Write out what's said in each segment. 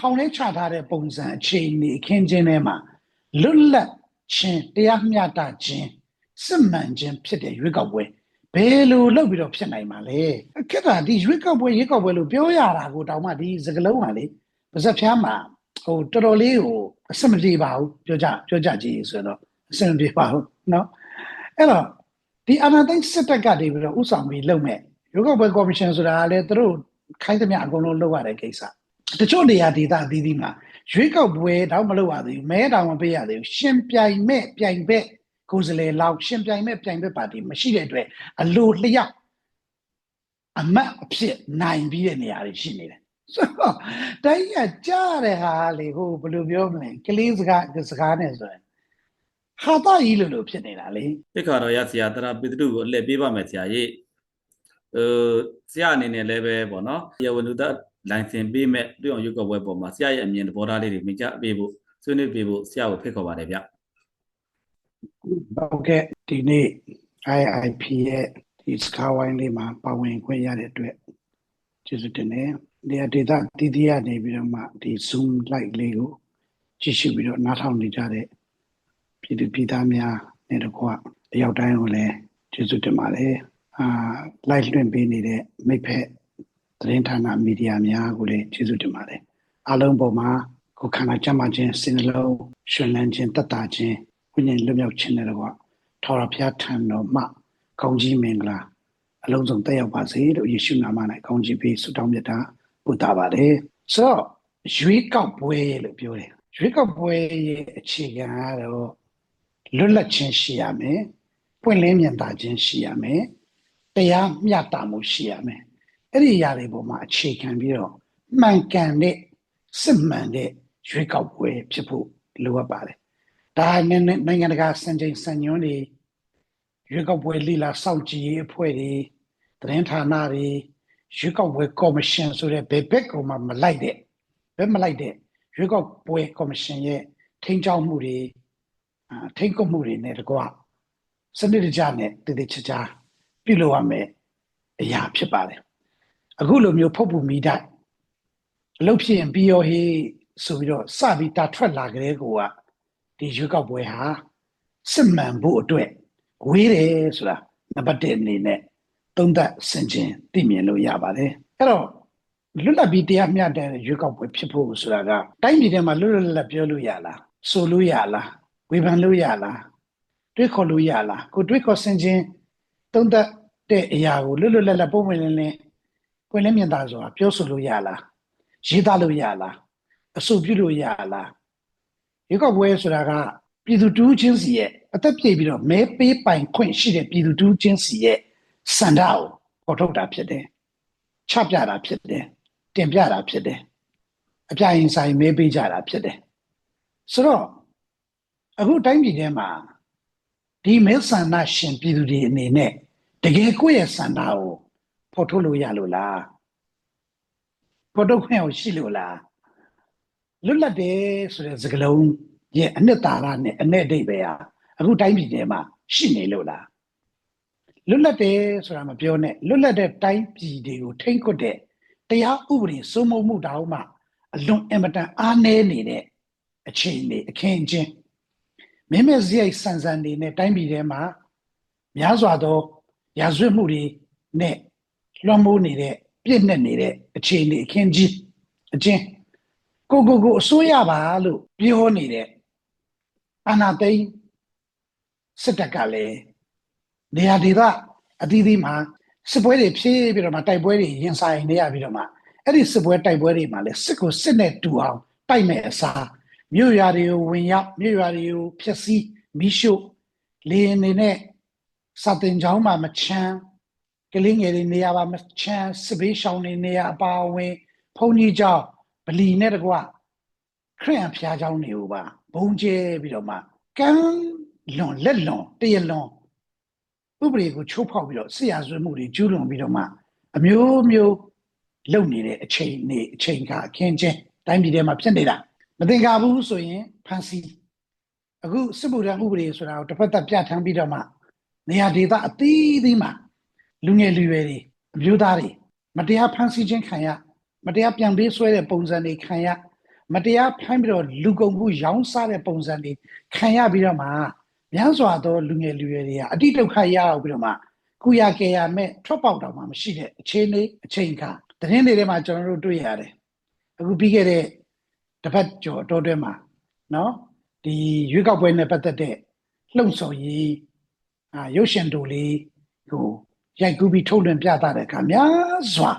ဖောင်ထဲချထားတဲ့ပုံစံအခြေအနေအခင်းချင်းထဲမှာလွတ်လပ်ခြင်းတရားမျှတခြင်းစစ်မှန်ခြင်းဖြစ်တဲ့ရွေးကောက်ပွဲဘယ်လိုလုပ်ပြီးတော့ဖြစ်နိုင်မှာလဲခက်တာဒီရွေးကောက်ပွဲရွေးကောက်ပွဲလို့ပြောရတာကိုတောင်မှဒီစကလုံးကလေပါဇက်ဖျားမှာဟိုတော်တော်လေးကိုအဆင်မပြေပါဘူးပြောကြပြောကြကြည့်ဆိုတော့အဆင်မပြေပါဘူးเนาะအဲ့တော့ဒီအာဏာသိမ်းစစ်တပ်ကနေပြီးတော့ဥဆောင်ပြီးလုပ်မဲ့ရွေးကောက်ပွဲကော်မရှင်ဆိုတာကလည်းသူတို့ခိုင်းသမျှအကုန်လုံးလုပ်ရတဲ့ကိစ္စ တချို့နေရာဒေသအသီးသီးမှာရွေးကောက်ပွဲတော့မလုပ်ရသေးဘူးမဲတောင်မပေးရသေးဘူးရှင်ပြိုင်မဲ့ပြိုင်ဘက်ကိုယ်စားလှယ်လောက်ရှင်ပြိုင်မဲ့ပြိုင်ဘက်ပါတီမရှိတဲ့အတွက်အလိုလျောက်အမတ်အဖြစ်နိုင်ပြီးတဲ့နေရာတွေရှိနေတယ်ဆိုတော့တိုင်းရကြားတဲ့ဟာလေဟိုဘယ်လိုပြောမလဲကလေးစကားစကားနဲ့ဆိုရင်ဟာတာကြီးလို့လို့ဖြစ်နေတာလေတိခါတော်ရဆရာတရာပိတ္တုကိုအလှည့်ပေးပါမယ်ဆရာကြီးဟိုဆရာအနေနဲ့လည်းပဲပေါ့နော်ရဝနုဒ လိုင်စင်ပေးမဲ့တွေ့အောင်ရုပ်ကပွဲပေါ်မှာဆရာရဲ့အမြင်သဘောထားလေးတွေမိကြပေးဖို့ဆွေးနွေးပေးဖို့ဆရာကိုဖိတ်ခေါ်ပါတယ်ဗျဟုတ်ကဲ့ဒီနေ့ IIP ရဲ့ဒီစကားဝိုင်းလေးမှာပါဝင်ခွင့်ရတဲ့အတွက်ကျေးဇူးတင်တယ်ဒီအဒေတာတည်တည်ရနေပြီးတော့မှဒီ Zoom live လေးကိုကြည့်ရှုပြီးတော့နားထောင်နေကြတဲ့ပြည်သူပြည်သားများနဲ့တကွအရောက်တိုင်းကိုလည်းကျေးဇူးတင်ပါတယ်အာ live လွှင့်ပေးနေတဲ့မိဖက် သတင်းဌာနမီဒီယာများကိုလည်းကျေးဇူးတင်ပါတယ်အားလုံးပေါ်မှာကိုယ်ခန္ဓာကြမ်းမာခြင်းစိတ်နှလုံးရှင်လန်းခြင်းတတ်တာခြင်းဝိညာဉ်လွတ်မြောက်ခြင်းတွေတော့ထော်ရဖျားထံတော်မှကောင်းကြီးမင်္ဂလာအလုံးစုံတက်ရောက်ပါစေလို့ယေရှုနာမ၌ကောင်းကြီးပေးဆုတောင်းမြတ်တာပို့တာပါတယ်ဆိုတော့ရွေးကောက်ပွဲလို့ပြောတယ်ရွေးကောက်ပွဲရဲ့အခြေခံကတော့လွတ်လပ်ခြင်းရှိရမယ်ပွင့်လင်းမြင်သာခြင်းရှိရမယ်တရားမျှတမှုရှိရမယ် အဲ့ဒီအရာတွေပေါ်မှာအခြေခံပြီးတော့မှန်ကန်တဲ့စစ်မှန်တဲ့ရွေးကောက်ပွဲဖြစ်ဖို့လိုအပ်ပါတယ်ဒါနဲ့နိုင်ငံတကာစံချိန်စံညွှန်းတွေရွေးကောက်ပွဲလိလာစောင့်ကြည့်ရေးအဖွဲ့တွေသတင်းဌာနတွေရွေးကောက်ပွဲကော်မရှင်ဆိုတဲ့ဘယ်ဘက်ကမှမလိုက်တဲ့ဘယ်မလိုက်တဲ့ရွေးကောက်ပွဲကော်မရှင်ရဲ့ထိန်းချောက်မှုတွေအာထိန်းကွပ်မှုတွေနဲ့တကွစနစ်တကျနဲ့တည်တည်ချာချာပြုလုပ်ရမယ်အရာဖြစ်ပါတယ် အခုလိုမျိုးဖုတ်ပူမိတိုက်အလုပ်ဖြစ်ရင်ပြီးရောဟေးဆိုပြီးတော့စပြီးတာထွက်လာကြတဲ့ကိုကဒီရွေးကောက်ပွဲဟာစစ်မှန်ဖို့အတွက်ဝေးတယ်ဆိုတာနံပါတ်1အနေနဲ့သုံးသပ်ဆင်ခြင်သိမြင်လို့ရပါတယ်အဲ့တော့လွတ်လပ်ပြီးတရားမျှတတဲ့ရွေးကောက်ပွဲဖြစ်ဖို့ဆိုတာကတိုင်းပြည်ထဲမှာလွတ်လွတ်လပ်လပ်ပြောလို့ရလားဆိုလို့ရလားဝေဖန်လို့ရလားတွေးခေါ်လို့ရလားကိုတွေးခေါ်ဆင်ခြင်သုံးသပ်တဲ့အရာကိုလွတ်လွတ်လပ်လပ်ပုံမှန်လင်းလင်း ကိုယ်လည်းမြင်သာစွာပြောဆိုလို့ရလားရေးသားလို့ရလားအဆိုပြုလို့ရလားရွေးကောက်ပွဲဆိုတာကပြည်သူတူးချင်းစီရဲ့အသက်ပြည့်ပြီးတော့မဲပေးပိုင်ခွင့်ရှိတဲ့ပြည်သူတူးချင်းစီရဲ့စန္ဒကိုပေါ်ထုတ်တာဖြစ်တယ်ချပြတာဖြစ်တယ်တင်ပြတာဖြစ်တယ်အပြရင်ဆိုင်မဲပေးကြတာဖြစ်တယ်ဆိုတော့အခုတိုင်းပြည်ထဲမှာဒီမဲဆန္ဒရှင်ပြည်သူတွေအနေနဲ့တကယ်ကိုယ့်ရဲ့ဆန္ဒကို ပေါ်ထုတ်လို့ရလို့လားပေါ်ထုတ်ခွင့်ကိုရှိလို့လားလွတ်လပ်တယ်ဆိုတဲ့စကားလုံးရဲ့အနှစ်သာရနဲ့အနဲ့အဓိပ္ပာယ်ဟာအခုတိုင်းပြည်ထဲမှာရှိနေလို့လားလွတ်လပ်တယ်ဆိုတာမပြောနဲ့လွတ်လပ်တဲ့တိုင်းပြည်တွေကိုထိမ့်ကွတဲ့တရားဥပဒေစိုးမိုးမှုတောင်မှအလွန်အင်မတန်အားနည်းနေတဲ့အခြေအနေအခင်းအကျင်းမင်းမဲ့စရိုက်ဆန်ဆန်နေနဲ့တိုင်းပြည်ထဲမှာများစွာသောရာဇဝတ်မှုတွေနဲ့ လွှမ်းမိုးနေတဲ့ပြည့်နဲ့နေတဲ့အခြေအနေအခင်းကြီးအချင်းကိုကိုကိုအစိုးရပါလို့ပြောနေတဲ့အာနာသိန်းစစ်တပ်ကလည်းနေရာဒေသအသီးသီးမှာစစ်ပွဲတွေဖြည့်ပြီးတော့မှတိုက်ပွဲတွေရင်ဆိုင်နေရပြီးတော့မှအဲ့ဒီစစ်ပွဲတိုက်ပွဲတွေမှာလည်းစစ်ကိုစစ်နဲ့တူအောင်တိုက်မဲ့အစားမြို့ရွာတွေကိုဝင်ရောက်မြို့ရွာတွေကိုဖျက်ဆီးမိရှို့လေရင်တွေနဲ့စာတင်ချောင်းမှာမချမ်း ကလေးငယ်တွေနေရာပါမချမ်းစစ်ဘေးရှောင်တွေနေရာအပါအဝင်ဖုန်ကြီးကျောင်းဗလီနဲ့တကွခရစ်ယာန်ဖျားเจ้าတွေကိုပါဘုံကျဲပြီးတော့မှကမ်းလွန်လက်လွန်တရလွန်ဥပဒေကိုချိုးဖောက်ပြီးတော့ဆရာဆွေးမှုတွေကျူးလွန်ပြီးတော့မှအမျိုးမျိုးလုပ်နေတဲ့အချိန်နေအချိန်ကအခင်းချင်းတိုင်းပြည်ထဲမှာဖြစ်နေတာမသင်္ကာဘူးဆိုရင်ဖန်စီအခုစစ်ဗုဒ္ဓဥပဒေဆိုတာကိုတစ်ဖက်သက်ပြဋ္ဌာန်းပြီးတော့မှနေရာဒေသအသီးသီးမှာ လူငယ်လူရွယ်တွေအမျိုးသားတွေမတရားဖန်စီခြင်းခံရမတရားပြန်ပေးဆွဲတဲ့ပုံစံတွေခံရမတရားဖမ်းပြီးတော့လူကုန်မှုရောင်းစားတဲ့ပုံစံတွေခံရပြီးတော့မှများစွာသောလူငယ်လူရွယ်တွေကအတိဒုက္ခရအောင်ပြီးတော့မှကုရကေရမဲ့ထွက်ပေါက်တော့မှမရှိတဲ့အခြေအနေအချိန်ခါသတင်းတွေထဲမှာကျွန်တော်တို့တွေ့ရတယ်အခုပြီးခဲ့တဲ့တစ်ပတ်ကျော်အတော်တွဲမှာနော်ဒီရွေးကောက်ပွဲနဲ့ပတ်သက်တဲ့လှုံ့ဆော်ရေးအာရုပ်ရှင်တို့လေးဟို ရိုက်ကူးပြီးထုတ်လွှင့်ပြသတဲ့အခါများစွာ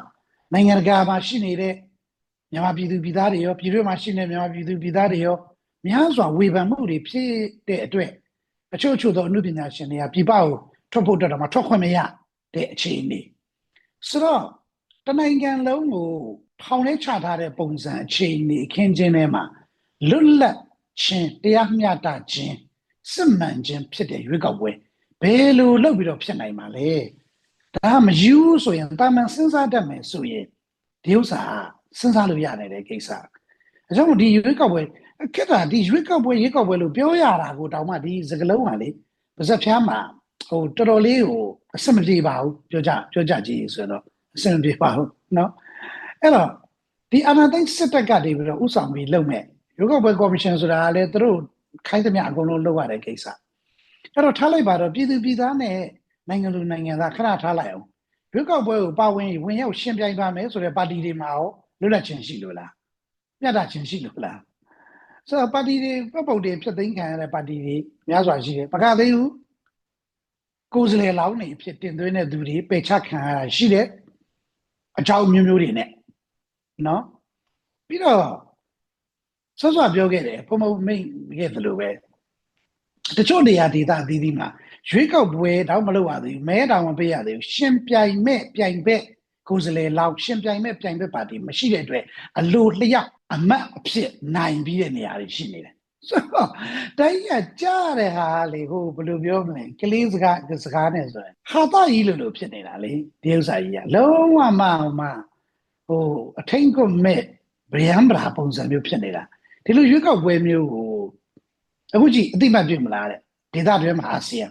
နိုင်ငံတကာမှာရှိနေတဲ့မြန်မာပြည်သူပြည်သားတွေရောပြည်တွင်းမှာရှိနေတဲ့မြန်မာပြည်သူပြည်သားတွေရောများစွာဝေဖန်မှုတွေဖြစ်တဲ့အတွက်အချို့အချို့သောအမှုပညာရှင်တွေကပြည်ပကိုထွက်ဖို့အတွက်တော့မထွက်ခွင့်မရတဲ့အခြေအနေဆိုတော့တနိုင်ငံလုံးကိုထောင်ထဲချထားတဲ့ပုံစံအခြေအနေအခင်းချင်းထဲမှာလွတ်လပ်ခြင်းတရားမျှတခြင်းစစ်မှန်ခြင်းဖြစ်တဲ့ရွေးကောက်ပွဲဘယ်လိုလုပ်ပြီးတော့ဖြစ်နိုင်မှာလဲ ဒါမယူဆိုရင်တာမန်စဉ်းစားတတ်မယ်ဆိုရင်ဒီဥစ္စာစဉ်းစားလို့ရနိုင်တဲ့ကိစ္စအဲကြောင့်ဒီရွေးကောက်ပွဲခက်တာဒီရွေးကောက်ပွဲရွေးကောက်ပွဲလို့ပြောရတာကိုတောင်မှဒီစကလုံးကလေပါဇက်ဖျားမှာဟိုတော်တော်လေးကိုအဆင်မပြေပါဘူးပြောကြပြောကြကြည့်ဆိုတော့အဆင်မပြေပါဘူးเนาะအဲ့တော့ဒီအာဏာသိမ်းစစ်တပ်ကနေပြီးတော့ဥဆောင်ပြီးလုပ်မဲ့ရွေးကောက်ပွဲကော်မရှင်ဆိုတာကလည်းသူတို့ခိုင်းသမျှအကုန်လုံးလုပ်ရတဲ့ကိစ္စအဲ့တော့ထားလိုက်ပါတော့ပြည်သူပြည်သားနဲ့ နိုင်ငံလူနိုင်ငံသားခဏထားလိုက်အောင်ရွေးကောက်ပွဲကိုပါဝင်ဝင်ရောက်ရှင်ပြိုင်ပါမယ်ဆိုတဲ့ပါတီတွေမှာရောလွတ်လပ်ခြင်းရှိလို့လားမျှတခြင်းရှိလို့လားဆိုတော့ပါတီတွေပတ်ပုတ်တွေဖြစ်သိမ်းခံရတဲ့ပါတီတွေများစွာရှိတယ်ပကသေးဘူးကိုယ်စလေလောင်းနေဖြစ်တင်သွင်းတဲ့သူတွေပယ်ချခံရတာရှိတယ်အကြောင်းမျိုးမျိုးတွေနဲ့နော်ပြီးတော့ဆော့ဆော့ပြောခဲ့တယ်ပုံမမိတ်ခဲ့သလိုပဲ တချို့နေရာဒေသအသီးသီးမှာရွေးကောက်ပွဲတောင်မလုပ်ရသေးဘူးမဲတောင်မပေးရသေးဘူးရှင်ပြိုင်မဲ့ပြိုင်ဘက်ကိုယ်စလေလောက်ရှင်ပြိုင်မဲ့ပြိုင်ဘက်ပါတီမရှိတဲ့အတွက်အလိုလျောက်အမတ်အဖြစ်နိုင်ပြီးတဲ့နေရာတွေရှိနေတယ်ဆိုတော့တိုင်းရကြားတဲ့ဟာလေဟိုဘယ်လိုပြောမလဲကလေးစကားစကားနဲ့ဆိုရင်ဟာတာကြီးလို့လို့ဖြစ်နေတာလေဒီဥစ္စာကြီးကလုံးဝမမဟိုအထင်ကမဲ့ဗျံဗရာပုံစံမျိုးဖြစ်နေတာဒီလိုရွေးကောက်ပွဲမျိုးကို အခုကြည့်အတိမတ်ပြမလားတဲ့ဒေသတွင်းမှာအာဆီယံ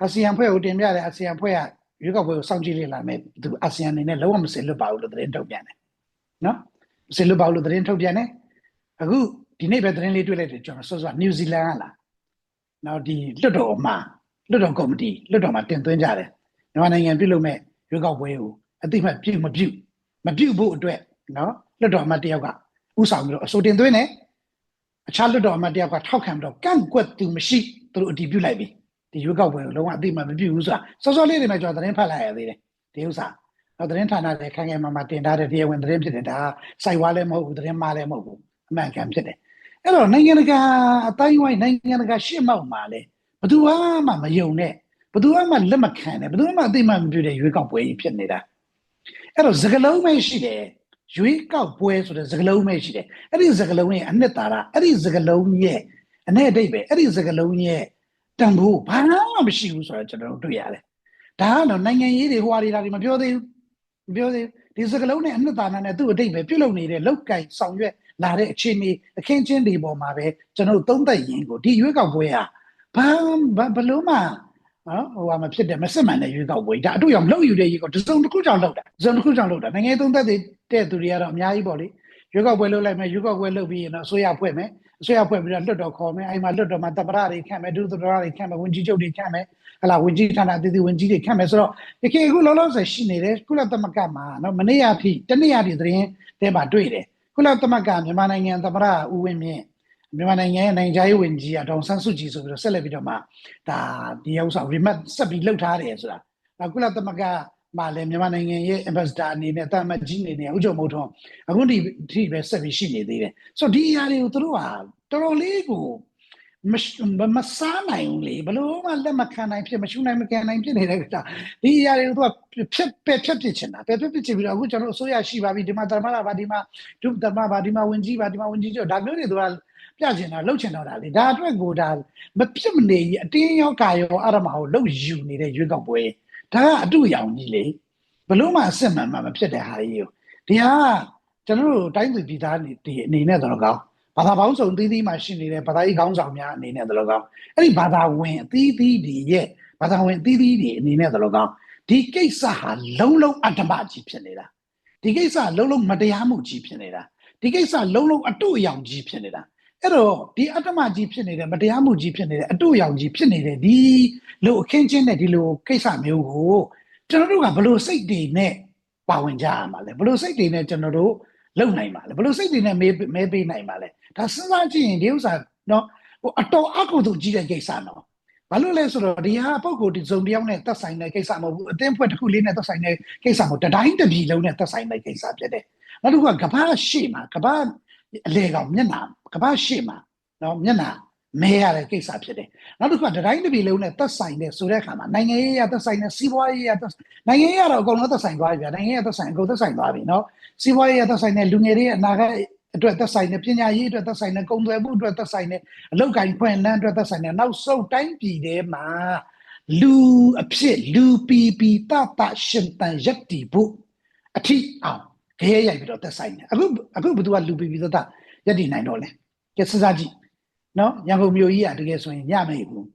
အာဆီယံဖွဲ့ကိုတင်ပြတယ်အာဆီယံဖွဲ့ကရွေးကောက်ပွဲကိုစောင့်ကြည့်လေ့လာမယ်သူအာဆီယံအနေနဲ့လုံးဝမစင်လွတ်ပါဘူးလို့သတင်းထုတ်ပြန်တယ်နော်မစင်လွတ်ပါဘူးလို့သတင်းထုတ်ပြန်တယ်အခုဒီနေ့ပဲသတင်းလေးတွေ့လိုက်တယ်ကျွန်တော်စောစောနယူးဇီလန်ကလာနောက်ဒီလွတ်တော်မှာလွတ်တော်ကော်မတီလွတ်တော်မှာတင်သွင်းကြတယ်မြန်မာနိုင်ငံပြုလုပ်မဲ့ရွေးကောက်ပွဲကိုအတိမတ်ပြုမပြုမပြုဖို့အတွက်နော်လွတ်တော်အမတ်တယောက်ကဥဆောင်ပြီးတော့အဆိုတင်သွင်းတယ် အခြားလွတ်တော်အမတ်တယောက်ကထောက်ခံပြီးတော့ကန့်ကွက်သူမရှိသူတို့အတည်ပြုလိုက်ပြီဒီရွေးကောက်ပွဲကိုလုံးဝအတိမတ်မပြုဘူးဆိုတာစောစောလေးတွေမှာကျွန်တော်သတင်းဖတ်လိုက်ရသေးတယ်ဒီဥစ္စာတော့သတင်းဌာနတွေခိုင်ခိုင်မာမာတင်ထားတဲ့တရားဝင်သတင်းဖြစ်တယ်ဒါစိုက်ဝါလည်းမဟုတ်ဘူးသတင်းမှားလည်းမဟုတ်ဘူးအမှန်ကန်ဖြစ်တယ်အဲ့တော့နိုင်ငံတကာအတိုင်းဝိုင်းနိုင်ငံတကာရှစ်မောက်မှာလေဘယ်သူမှမယုံနဲ့ဘယ်သူမှလက်မခံနဲ့ဘယ်သူမှအသိမှမပြုတဲ့ရွေးကောက်ပွဲကြီးဖြစ်နေတာအဲ့တော့စကလုံးပဲရှိတယ် ရွေးကောက်ပွဲဆိုတဲ့စကလုံးပဲရှိတယ်အဲ့ဒီစကလုံးရဲ့အနှစ်သာရအဲ့ဒီစကလုံးရဲ့အနဲ့အတိတ်ပဲအဲ့ဒီစကလုံးရဲ့တန်ဖိုးဘာမှမရှိဘူးဆိုတော့ကျွန်တော်တို့တွေ့ရတယ်ဒါကတော့နိုင်ငံရေးတွေဟွာတွေဒါတွေမပြောသေးဘူးမပြောသေးဘူးဒီစကလုံးနဲ့အနှစ်သာရနဲ့သူ့အတိတ်ပဲပြုတ်လုံနေတဲ့လောက်ကင်ဆောင်ရွက်လာတဲ့အခြေအနေအခင်းချင်းတွေပေါ်မှာပဲကျွန်တော်တို့သုံးသပ်ရင်ကိုဒီရွေးကောက်ပွဲဟာဘာဘလို့မှ နော်ဟိုဟာမဖြစ်တယ်မစစ်မှန်တဲ့ရွေးကောက်ပွဲဒါအတူရောက်လှုပ်ယူတဲ့ရွေးကောက်တစ်စုံတစ်ခုကြောင့်လှုပ်တာတစ်စုံတစ်ခုကြောင့်လှုပ်တာနိုင်ငံသုံးသပ်တဲ့သူတွေကတော့အများကြီးပေါ့လေရွေးကောက်ပွဲလုပ်လိုက်မယ်ရွေးကောက်ပွဲလုပ်ပြီးရင်တော့အစိုးရဖွဲ့မယ်အစိုးရဖွဲ့ပြီးတော့လွတ်တော်ခေါ်မယ်အဲ့မှာလွတ်တော်မှာတပရတွေခန့်မယ်ဒုသပရတွေခန့်မယ်ဝင်ကြီးချုပ်တွေခန့်မယ်ဟလာဝင်ကြီးဌာနတည်တည်ဝင်ကြီးတွေခန့်မယ်ဆိုတော့ဒီခေတ်အခုလောလောဆယ်ရှိနေတယ်ကုလသမဂ္ဂမှာနော်မနေ့ကထိတနေ့ရထိသတင်းတဲမှာတွေ့တယ်ကုလသမဂ္ဂမြန်မာနိုင်ငံသမရဦးဝင်းမြင့် မြန်မာနိုင်ငံရဲ့နိုင်ငံရေးဝန်ကြီးအဒေါန်ဆန်းစုကြည်ဆိုပြီးတော့ဆက်လက်ပြီးတော့မှဒါဒီဥစ္စာ remote ဆက်ပြီးလှုပ်ထားတယ်ဆိုတာဒါကုလသမဂ္ဂမှာလည်းမြန်မာနိုင်ငံရဲ့ ambassador အနေနဲ့တာမတ်ကြီးအနေနဲ့ဥကြုံမို့ထွန်းအခုဒီဒီပဲဆက်ပြီးရှိနေသေးတယ်ဆိုတော့ဒီအရာတွေကိုသူတို့ဟာတော်တော်လေးကိုမမစားနိုင်ဘူးလေဘလို့မှလက်မခံနိုင်ဖြစ်မရှုနိုင်မကန်နိုင်ဖြစ်နေတဲ့ကဒီအရာတွေကိုသူကဖြစ်ပယ်ဖြစ်ဖြစ်ချင်တာပယ်ဖြစ်ဖြစ်ချင်ပြီးတော့အခုကျွန်တော်အစိုးရရှိပါပြီဒီမှာတမလာပါဒီမှာဒုတမပါဒီမှာဝင်ကြီးပါဒီမှာဝင်ကြီးကျော်ဒါမျိုးတွေသူက ပြချင်တာလှုပ်ချင်တော့တာလေဒါအတွက်ကိုဒါမဖြစ်မနေအတင်းရောကာရောအရမကိုလှုပ်ယူနေတဲ့ရွေးကောက်ပွဲဒါကအတူရောင်ကြီးလေဘလို့မှအစစ်မှန်မှမဖြစ်တဲ့ဟာကြီးကိုဒီဟာကျွန်တော်တို့တိုင်းသူပြည်သားတွေအနေနဲ့တော့ကောင်းဘာသာပေါင်းစုံသီးသီးမှာရှိနေတဲ့ဘာသာရေးခေါင်းဆောင်များအနေနဲ့တော့ကောင်းအဲ့ဒီဘာသာဝင်အသီးသီးတွေရဲ့ဘာသာဝင်အသီးသီးတွေအနေနဲ့တော့ကောင်းဒီကိစ္စဟာလုံးလုံးအတ္တမကြီးဖြစ်နေတာဒီကိစ္စလုံးလုံးမတရားမှုကြီးဖြစ်နေတာဒီကိစ္စလုံးလုံးအတုအယောင်ကြီးဖြစ်နေတာ အဲ့တော့ဒီအတ္တမကြီးဖြစ်နေတဲ့မတရားမှုကြီးဖြစ်နေတဲ့အတုအယောင်ကြီးဖြစ်နေတဲ့ဒီလိုအခင်းချင်းတဲ့ဒီလိုကိစ္စမျိုးကိုကျွန်တော်တို့ကဘယ်လိုစိတ်တွေနဲ့ပါဝင်ကြရမှာလဲဘယ်လိုစိတ်တွေနဲ့ကျွန်တော်တို့လုံနိုင်မှာလဲဘယ်လိုစိတ်တွေနဲ့မဲမဲပေးနိုင်မှာလဲဒါစဉ်းစားကြည့်ရင်ဒီဥစ္စာနော်ဟိုအတော်အကုသို့ကြီးတဲ့ကိစ္စနော်ဘာလို့လဲဆိုတော့ဒီဟာပုဂ္ဂိုလ်ဒီဇုံတစ်ယောက်နဲ့သက်ဆိုင်တဲ့ကိစ္စမဟုတ်ဘူးအသင်းဖွဲ့တစ်ခုလေးနဲ့သက်ဆိုင်တဲ့ကိစ္စမဟုတ်တတိုင်းတစ်ပြည်လုံးနဲ့သက်ဆိုင်တဲ့ကိစ္စဖြစ်တယ်နောက်တစ်ခုကကမ္ဘာရှေ့မှာကမ္ဘာ အလေကောင်မျက်နှာကမ္ဘာရှေ့မှာနော်မျက်နှာမဲရတဲ့ကိစ္စဖြစ်တယ်နောက်တစ်ခုကတတိုင်းတစ်ပြည်လုံးနဲ့သက်ဆိုင်တဲ့ဆိုတဲ့အခါမှာနိုင်ငံရေးရသက်ဆိုင်တဲ့စီးပွားရေးရသက်နိုင်ငံရေးရတော့အကုန်လုံးသက်ဆိုင်သွားပြီဗျာနိုင်ငံရေးရသက်ဆိုင်အကုန်သက်ဆိုင်သွားပြီနော်စီးပွားရေးရသက်ဆိုင်တဲ့လူငယ်တွေရဲ့အနာဂတ်အတွက်သက်ဆိုင်တဲ့ပညာရေးအတွက်သက်ဆိုင်တဲ့ကုန်သွယ်မှုအတွက်သက်ဆိုင်တဲ့အလုပ်ကိုင်ခွင့်လန်းအတွက်သက်ဆိုင်တဲ့နောက်ဆုံးတိုင်းပြည်ထဲမှာလူအဖြစ်လူပီပီတတရှင်တန်ရက်တီဖို့အထိအောင် ခရဲရိုက်ပြီးတော့သက်ဆိုင်တယ်အခုအခုဘယ်သူကလူပီပီတတရက်တီနိုင်တော့လဲကဲစဉ်းစားကြည့်နော်ရန်ကုန်မြို့ကြီးကတကယ်ဆိုရင်ညမေဘူး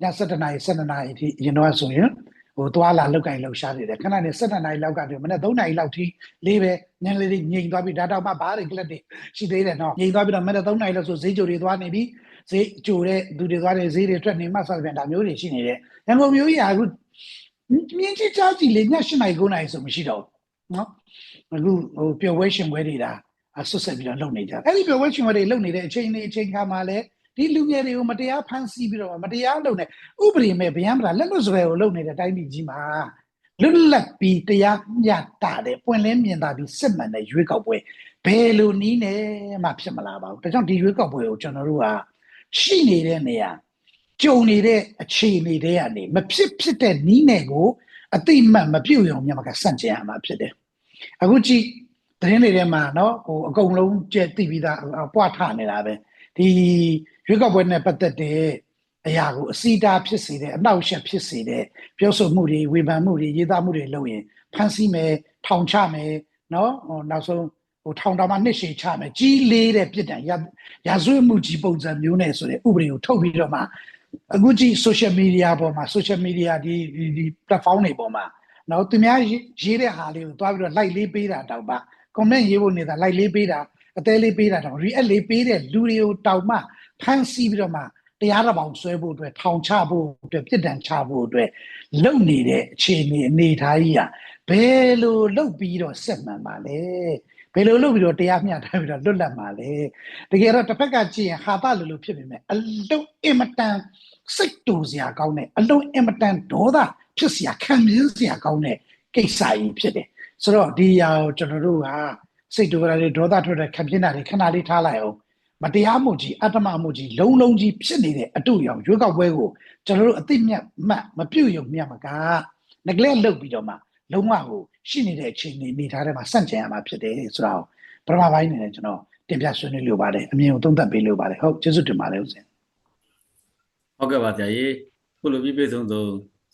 ည7နာရီ7နာရီအထိအရင်တော့ဆိုရင်ဟိုသွားလာလောက်ကင်လောက်ရှားနေတယ်ခဏနဲ့7နာရီလောက်ကနေမနေ့3နာရီလောက်ထိလေးပဲညနေလေးငြိမ်သွားပြီဒါတော့မှဘားတွေကလပ်တွေရှိသေးတယ်နော်ငြိမ်သွားပြီတော့မနေ့3နာရီလောက်ဆိုဈေးကြိုတွေသွားနေပြီဈေးကြိုတဲ့သူတွေသွားတဲ့ဈေးတွေထွက်နေမှဆက်ပြန်ဒါမျိုးတွေရှိနေတယ်ရန်ကုန်မြို့ကြီးကအခုမြင်းကြီးကြားကြည့်လေည7နာရီ9နာရီဆိုမရှိတော့ဘူးနော် အခုဟိုပျော်ဝဲရှင်ပွဲတွေဒါအဆွတ်ဆက်ပြီးတော့လုပ်နေကြတယ်အဲ့ဒီပျော်ဝဲရှင်ပွဲတွေလုပ်နေတဲ့အချိန်လေးအချိန်ခါမှာလည်းဒီလူငယ်တွေကိုမတရားဖမ်းဆီးပြီးတော့မတရားလုပ်နေဥပဒေမဲ့ဗျမ်းမလားလက်လွတ်စပယ်ကိုလုပ်နေတဲ့တိုင်းပြည်ကြီးမှာလွတ်လပ်ပြီးတရားမျှတတဲ့ပွင့်လင်းမြင်သာပြီးစစ်မှန်တဲ့ရွေးကောက်ပွဲဘယ်လိုနည်းနဲ့မှဖြစ်မလာပါဘူးဒါကြောင့်ဒီရွေးကောက်ပွဲကိုကျွန်တော်တို့ကရှိနေတဲ့နေရာကြုံနေတဲ့အခြေအနေတွေကနေမဖြစ်ဖြစ်တဲ့နည်းနဲ့ကိုအတိမတ်မပြုတ်ရုံမြန်မာကစန့်ကျင်ရမှာဖြစ်တယ် အခုကြည့်သတင်းတွေထဲမှာနော်ဟိုအကုန်လုံးကျက်သိပြီးသားပွားထနေတာပဲဒီရွေးကောက်ပွဲနဲ့ပတ်သက်တဲ့အရာကိုအစီတာဖြစ်စေတဲ့အနောက်ရှက်ဖြစ်စေတဲ့ပြောဆိုမှုတွေဝေဖန်မှုတွေရေးသားမှုတွေလုပ်ရင်ဖမ်းဆီးမယ်ထောင်ချမယ်နော်ဟိုနောက်ဆုံးဟိုထောင်တာမှနှစ်ရှည်ချမယ်ကြီးလေးတဲ့ပြစ်ဒဏ်ရာဇဝတ်မှုကြီးပုံစံမျိုးနဲ့ဆိုတဲ့ဥပဒေကိုထုတ်ပြီးတော့မှအခုကြည့် social media ပေါ်မှာ social media ဒီဒီ platform တွေပေါ်မှာ နော်သူများရေးတဲ့ဟာလေးကိုတွားပြီးတော့ like လေးပေးတာတောင်ပါ comment ရေးဖို့နေတာ like လေးပေးတာအသေးလေးပေးတာတောင် react လေးပေးတဲ့လူတွေကိုတောင်မှဖမ်းဆီးပြီးတော့မှတရားတော်ပေါင်းဆွဲဖို့အတွက်ထောင်ချဖို့အတွက်ပြစ်ဒဏ်ချဖို့အတွက်လုပ်နေတဲ့အခြေအနေအနေထားကြီးอ่ะဘယ်လိုလုပ်ပြီးတော့ဆက်မှန်ပါလဲဘယ်လိုလုပ်ပြီးတော့တရားမျှတပြီးတော့လွတ်လပ်မှာလဲတကယ်တော့တစ်ဖက်ကကြည့်ရင်ဟာတလူလူဖြစ်ပေမဲ့အလုံးအင်မတန်စိတ်တူစရာကောင်းတဲ့အလုံးအင်မတန်ဒေါသ ဖြစ်စရာခံမြင်စရာကောင်းတဲ့ကိစ္စကြီးဖြစ်တယ်ဆိုတော့ဒီအရာကိုကျွန်တော်တို့ကစိတ်တူကြတဲ့ဒေါသထွက်တဲ့ခံပြင်းတာတွေခဏလေးထားလိုက်အောင်မတရားမှုကြီးအတ္တမမှုကြီးလုံးလုံးကြီးဖြစ်နေတဲ့အတူရောင်ရွေးကောက်ပွဲကိုကျွန်တော်တို့အသိမြတ်မှတ်မပြုတ်ရုံမြတ်မက neglect လုပ်ပြီးတော့မှလုံးဝကိုရှိနေတဲ့အချိန်နေနေထားတဲ့မှာစန့်ကျင်ရမှာဖြစ်တယ်ဆိုတော့ပထမပိုင်းနေနဲ့ကျွန်တော်တင်ပြဆွေးနွေးလိုပါတယ်အမြင်ကိုသုံးသပ်ပေးလိုပါတယ်ဟုတ်ကျေးဇူးတင်ပါတယ်ဦးစင်ဟုတ်ကဲ့ပါဆရာကြီးခုလိုပြည့်ပြည့်စုံစုံ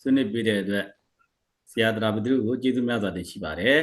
ဆွေးနွေးပေးတဲ့အတွက်ဆရာတရာဘဒုကိုကျေးဇူးများစွာတင်ရှိပါတယ်